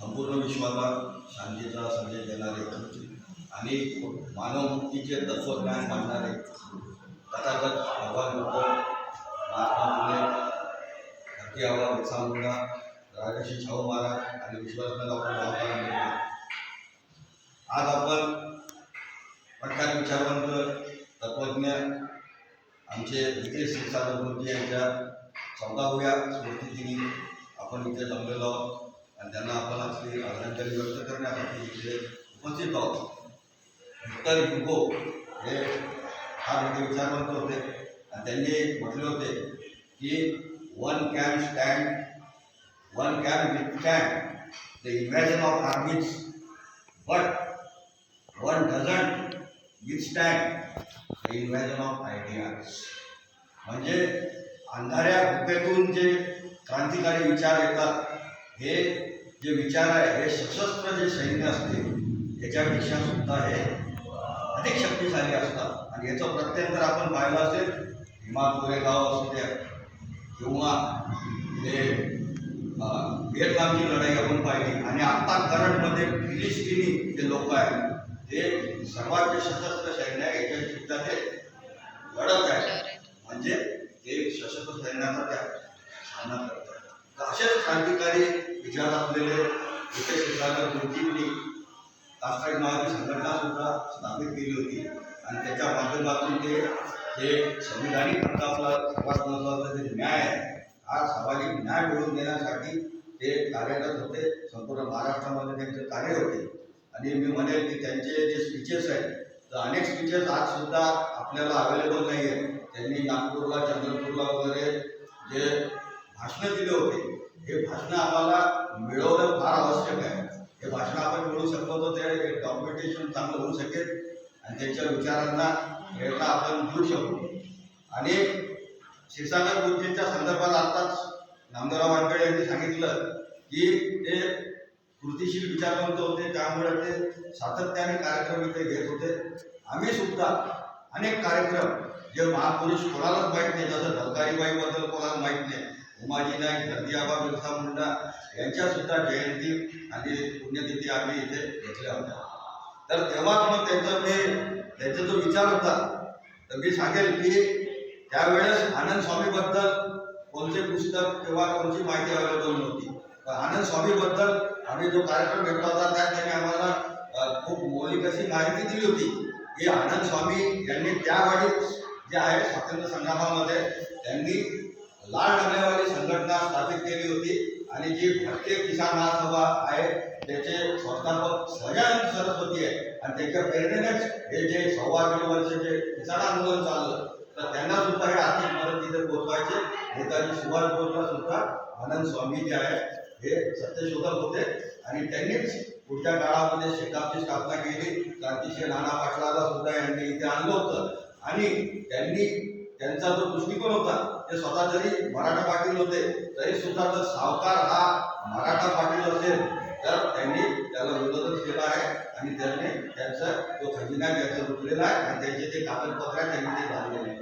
संपूर्ण विश्वाला शांतीचा संदेश देणारे आणि मानवमुक्तीचे तत्वज्ञान मांडणारे तथागत भगवान बुद्ध महात्मा फुले हत्ती आबा बिरसा मुंडा राजर्षी शाहू महाराज आणि विश्वरत्न डॉक्टर बाबासाहेब आज आपण पटकार विचारवंत तत्वज्ञ आमचे विजय श्री गुरुजी यांच्या चौदाव्या स्मृतिदिनी आपण इथे जमलेलो आहोत. आणि त्यांना आपण आपली आदरांजली व्यक्त करण्यासाठी इथे उपस्थित आहोत. विक्टर युगो हे फार मोठे विचारवंत होते. आणि त्यांनी म्हटले होते की one can stand one can withstand the invasion of armies but one doesn't withstand the invasion of ideas म्हणजे अंधाऱ्या गुफेतून जे क्रांतिकारी विचार येतात हे जे विचार आहे हे सशस्त्र जे सैन्य असते याच्यापेक्षा सुद्धा हे अधिक शक्तिशाली असतात. आणि याचं प्रत्यंतर आपण पाहिलं असेल भीमा कोरेगाव असू द्या किंवा हे अं, व्हिएतनामची लढाई आपण पाहिली. आणि आत्ता करंटमध्ये फिलिस्टिनी जे लोक आहेत ते सर्वांचे सशस्त्र सैन्य आहे. याच्याशी लढत आहे. म्हणजे ते सशस्त्र सैन्याचा त्या सामना करतात तर असेच क्रांतिकारी विचार असलेले इथे शिक्षागर गुरुजींनी राष्ट्रीय नावाची संघटना सुद्धा स्थापित केली होती. आणि त्याच्या माध्यमातून ते जे संविधानिक हक्क आपला सर्वात महत्त्वाचा जे न्याय आहे हा सामाजिक न्याय मिळवून देण्यासाठी ते कार्यरत होते. संपूर्ण महाराष्ट्रामध्ये त्यांचे कार्य होते. आणि मी म्हणेल की त्यांचे जे स्पीचेस आहेत तर अनेक स्पीचेस आज सुद्धा आपल्याला अवेलेबल नाही आहेत. त्यांनी नागपूरला चंद्रपूरला वगैरे जे भाषणं दिले होते हे भाषणं आम्हाला मिळवणं फार आवश्यक आहे. हे भाषण आपण मिळू शकलो तर ते डॉक्युमेंटेशन चांगलं होऊ शकेल. आणि त्यांच्या विचारांना प्रेरणा आपण घेऊ शकू. आणि क्षीरसागर गुरुजींच्या संदर्भात आत्ताच नामदेवराव वानकडे यांनी सांगितलं की ते कृतीशील विचारवंत होते त्यामुळे ते सातत्याने कार्यक्रम इथे घेत होते. आम्ही सुद्धा अनेक कार्यक्रम जे महापुरुष कोणालाच माहीत नाही जसं धलकारीबाईबद्दल कोणाला माहीत नाही उमाजी नाईक धरतीआबा बिरसा मुंडा यांच्या सुद्धा जयंती आणि पुण्यतिथी आम्ही इथे घेतल्या होत्या. तर तेव्हाच मग त्यांचं मी त्यांचा जो विचार होता तर मी सांगेल की त्यावेळेस आनंद स्वामीबद्दल कोणते पुस्तक किंवा कोणती माहिती अवेलेबल नव्हती. आनंद स्वामीबद्दल आम्ही जो कार्यक्रम घेतला होता त्यात त्यांनी आम्हाला खूप मौलिक अशी माहिती दिली होती की आनंद स्वामी यांनी त्यावेळी जे आहे स्वातंत्र्य संग्रामामध्ये त्यांनी लाल डबल्यावाली संघटना स्थापित केली होती आणि जी भारतीय किसान महासभा आहे त्याचे संस्थापक सजानंद सरस्वती आहे आणि त्याच्या प्रेरणेनेच हे जे सव्वा किलो वर्ष जे किसान आंदोलन चाललं. तर त्यांना सुद्धा हे आर्थिक मदत तिथे पोहोचवायचे नेताजी सुभाष बोसला सुद्धा आनंद स्वामी जे आहे हे सत्यशोधक होते. आणि त्यांनीच पुढच्या काळामध्ये शेकापची स्थापना केली. क्रांतिशील नाना पाटलाला सुद्धा यांनी इथे आणलं होतं. आणि त्यांनी त्यांचा जो दृष्टिकोन होता ते स्वतः जरी मराठा पाटील होते तरी सुद्धा जर सावकार हा मराठा पाटील असेल तर त्यांनी त्याला विरोधच केला आहे. आणि त्यांनी त्यांचा तो खजिना त्याचा लुटलेला आहे. आणि त्यांचे ते कागदपत्र आहे त्यांनी ते झालेले आहे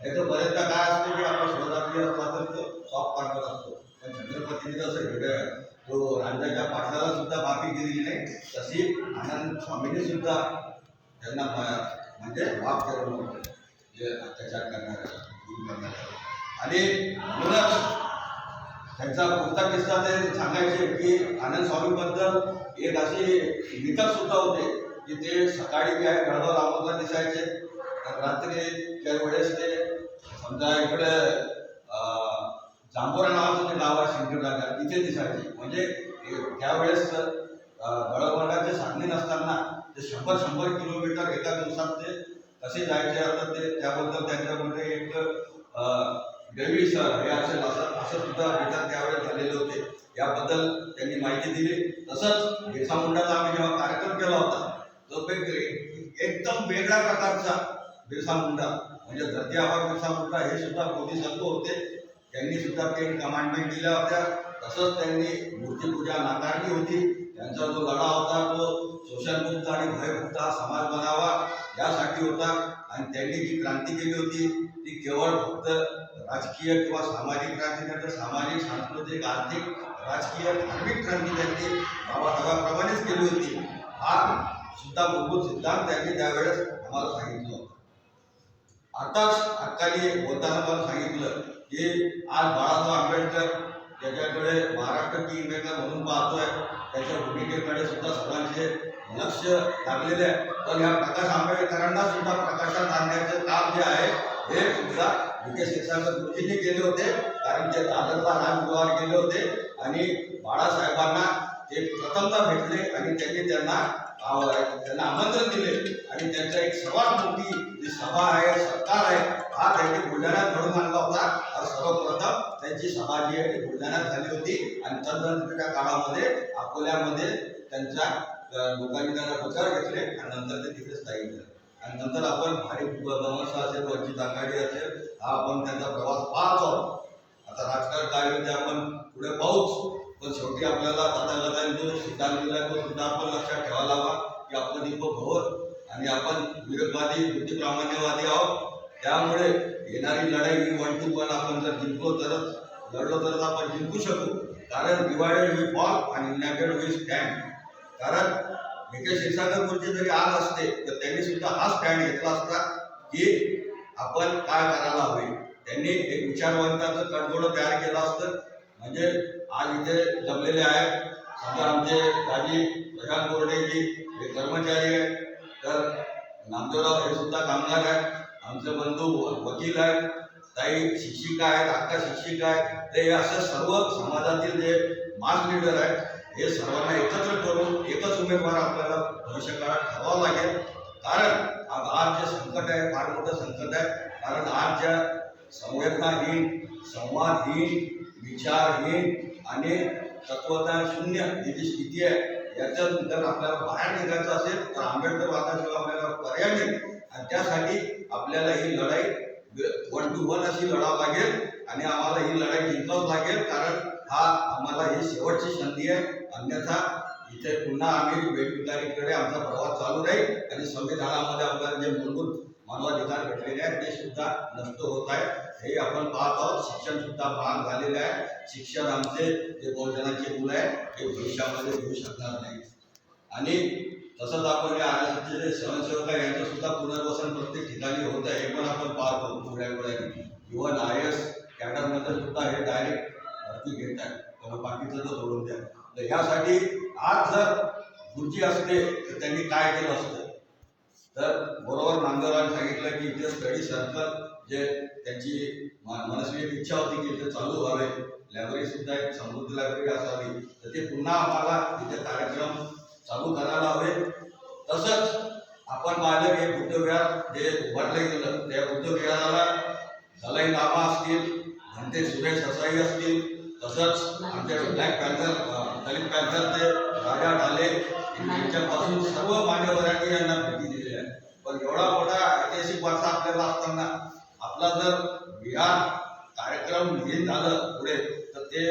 नाही तर बरेचदा काय असते की आपला शोधार्थी असला तर तो सॉफ्ट कॉर्नर असतो. पण छत्रपतीने जसं वेगळं तो राजाच्या पाटलाला सुद्धा माफी दिलेली नाही तशी आनंद स्वामीने सुद्धा त्यांना म्हणजे माफ करून जे अत्याचार करणार आणि म्हणूनच त्यांचा पुढचा किस्सा ते सांगायचे की आनंद स्वामीबद्दल एक असे निकट सुद्धा होते की ते सकाळी काय गडबड आम्हाला दिसायचे तर रात्री त्या वेळेस ते समजा इकडे जांभोरा नावाचं जागा तिथे दिसायची. म्हणजे त्यावेळेस गळवंडाचे साधने नसताना ते शंभर शंभर किलोमीटर एका दिवसात ते कसे जायचे आता ते त्याबद्दल त्यांच्यामध्ये एक देवी सर हे असेल असं असं सुद्धा विचार त्यावेळेस झालेले होते. याबद्दल त्यांनी माहिती दिली. तसंच बिरसा मुंडाचा आम्ही जेव्हा कार्यक्रम केला होता तो एकदम वेगळ्या प्रकारचा बिरसा मुंडा म्हणजे धरती आबा बिरसा मुंडा हे सुद्धा बोधिसत्व होते. त्यांनी सुद्धा ते कमांडमेंट दिल्या होत्या. तसंच त्यांनी मूर्तीपूजा नाकारली होती. त्यांचा जो लढा होता तो शोषणमुक्त आणि भयमुक्त हा समाज बनावा यासाठी होता. आणि त्यांनी जी क्रांती केली होती ती केवळ फक्त राजकीय किंवा सामाजिक क्रांती नाही तर सामाजिक सांस्कृतिक आर्थिक राजकीय धार्मिक क्रांती त्यांनी बाबासाहेबांप्रमाणेच केली होती. हा सुद्धा मूलभूत सिद्धांत त्यांनी त्यावेळेस आम्हाला सांगितलं होतं. आताच अक्काली बोलताना मला सांगितलं की आज बाळासाहेब आंबेडकर त्याच्याकडे महाराष्ट्र किंग मेकर म्हणून पाहतोय त्याच्या भूमिकेकडे सुद्धा सर्वांचे लक्ष लागलेले आहे. पण या प्रकाश आंबेडकरांना सुद्धा प्रकाशात आणण्याचं काम जे आहे हे सुद्धा विखे शिक्षाकर गुरुजींनी केले होते. कारण ते दादरला राजगुहार गेले होते. आणि बाळासाहेबांना ते प्रथमता भेटले आणि त्यांनी त्यांना त्यांना आमंत्रण दिले आणि त्यांच्या एक सर्वात मोठी जी सभा आहे सत्कार आहे हा त्यांनी बुलढाण्यात घडून आणला होता. आणि सर्वप्रथम त्यांची सभा जी आहे ती बुलढाण्यात झाली होती. आणि तदनंतरच्या काळामध्ये अकोल्यामध्ये त्यांच्या लोकांनी त्यांना प्रचार घेतले आणि नंतर ते तिथे स्थायिक झाले. आणि नंतर आपण भारी बमसा असेल वंचित आघाडी असेल हा आपण त्यांचा प्रवास पाहतो. आता राजकारण काय होते आपण पुढे पाहूच. पण शेवटी आपल्याला तथागतांनी जो सिद्धांत दिला तो सुद्धा आपण लक्षात ठेवायला हवा की आपण दीप भवर आणि आपण विरोधवादी बुद्धी प्रामाण्यवादी आहोत. त्यामुळे येणारी लढाई ही वन टू वन आपण जर जिंकलो तरच लढलो तरच आपण जिंकू शकू. कारण डिवायडेड वी फॉल आणि युनायटेड वी स्टँड कारण विखे क्षीरसागर गुरुजी जरी आज असते तर त्यांनी सुद्धा हा स्टँड घेतला असता की आपण काय करायला हवे. त्यांनी एक विचारवंताचं कडगोडं तयार केलं असतं. म्हणजे आज इथे जमलेले आहेत समजा आमचे राजी प्रशांत बोर्डेजी हे कर्मचारी आहेत तर नामदेवराव हे सुद्धा कामगार आहेत. आमचे बंधू वकील आहेत. ताई शिक्षिका आहेत अक्का शिक्षिका आहेत. ते असं सर्व समाजातील जे मास लीडर आहेत हे सर्वांना एकत्र करून एकच उमेदवार आपल्याला भविष्य काळात ठरवावं लागेल. कारण आज जे संकट आहे फार मोठं संकट आहे. कारण आज ज्या संवेदनाहीन संवादहीन विचारहीन आणि तत्वज्ञान शून्य ही जी स्थिती आहे याच्यातून जर आपल्याला बाहेर निघायचं असेल तर आंबेडकरवादाशिवाय आपल्याला पर्याय नाही. आणि त्यासाठी आपल्याला ही लढाई वन टू वन अशी लढावं लागेल आणि आम्हाला ही लढाई जिंकावं लागेल कारण हा आम्हाला ही शेवटची संधी आहे. अन्यथा इथे पुन्हा आम्ही वेगवेगळ्याकडे आमचा प्रवास चालू राहील आणि संविधानामध्ये आपल्याला जे मूलभूत मानवाधिकार भेटलेले आहेत ते सुद्धा नष्ट होत आहेत. हे आपण पाहत आहोत. शिक्षण सुद्धा महाग झालेले आहे. शिक्षण आमचे जे बहुजनाचे मुलं आहे ते भविष्यामध्ये घेऊ शकणार नाही आणि तसंच आपण या आर स्वयंसेवक आहे यांचं सुद्धा पुनर्वसन प्रत्येक ठिकाणी होत आहे. हे पण आपण पाहतो थोड्या वेळाने इव्हन आय एस कॅडरमध्ये सुद्धा हे डायरेक्ट भरती घेत आहे त्यामुळे बाकीचं तर सोडून द्या. तर यासाठी आज जर गुरुजी असते तर त्यांनी काय केलं असतं? तर बरोबर नांदराने सांगितलं की इथे स्टडी सर्कल जे त्यांची मनस्वी एक इच्छा होती की इथे चालू व्हावे. लायब्ररी सुद्धा एक समृद्ध लायब्ररी असावी. तर ते पुन्हा आम्हाला इथे कार्यक्रम चालू करायला हवे. तसंच आपण पाहिलं की बुद्धविहार जे उभारलं गेलं त्या बुद्धविहाराला दलाई लामा असतील म्हणते सुरेश असाई असतील. तसंच आमच्या ब्लॅक पॅन्थर अं, दलित पॅन्थरचे राजा ढाले यांच्यापासून सर्व मान्यवरांनी यांना भेटी दिलेल्या आहे. पण एवढा मोठा ऐतिहासिक वारसा आपल्याला असताना आपला जर विहार कार्यक्रम विहीन झालं पुढे तर ते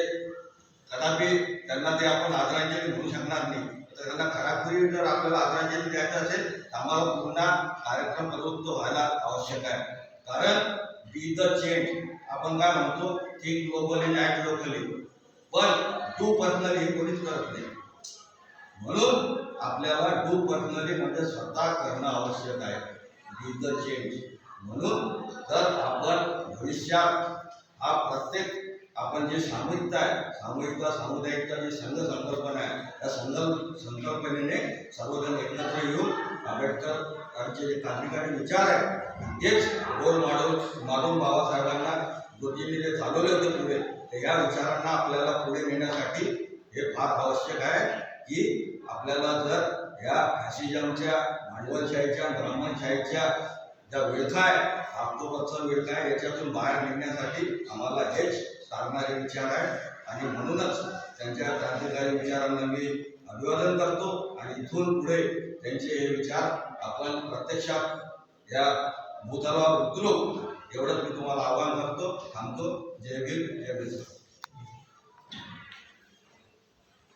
कदापि त्यांना ते आपण आदरांजली म्हणू शकणार नाही. तर त्यांना खराखुरी जर आपल्याला आदरांजली द्यायचं असेल तर आम्हाला पुन्हा कार्यक्रम प्रवृत्त व्हायला आवश्यक आहे. कारण बी द चेंज आपण काय म्हणतो थिंक ग्लोबली ॲक्ट लोकली पण टू पर्सनली हे कोणीच करत नाही. म्हणून आपल्याला डू पर्सनलीमध्ये म्हणजे स्वतः करणं आवश्यक आहे. डू द चेंज म्हणून तर आपण भविष्यात हा प्रत्येक आपण जे सामूहिकता आहे सामूहिकता सामुदायिकता जी संघ संकल्पना आहे त्या संघ संकल्पनेने सर्वजण एकत्र येऊन आंबेडकरांचे जे क्रांतिकारी विचार आहेत तेच रोल मॉडेल मारून बाबासाहेबांना गुरुजींनी जे चालवले होते पुढे तर या विचारांना आपल्याला पुढे नेण्यासाठी हे फार आवश्यक आहे. की आपल्याला जर या फॅसिझमच्या भांडवलशाहीच्या ब्राह्मणशाहीच्या ज्या विळखा आहे आपतोपत्सर विळखा आहे याच्यातून बाहेर निघण्यासाठी आम्हाला हेच साधणारे विचार आहे आणि म्हणूनच त्यांच्या क्रांतिकारी विचारांना मी अभिवादन करतो. आणि इथून पुढे त्यांचे हे विचार आपण प्रत्यक्षात या भूताला उतरू एवढंच मी तुम्हाला आवाहन करतो थांबतो. जय भीम जय भीम.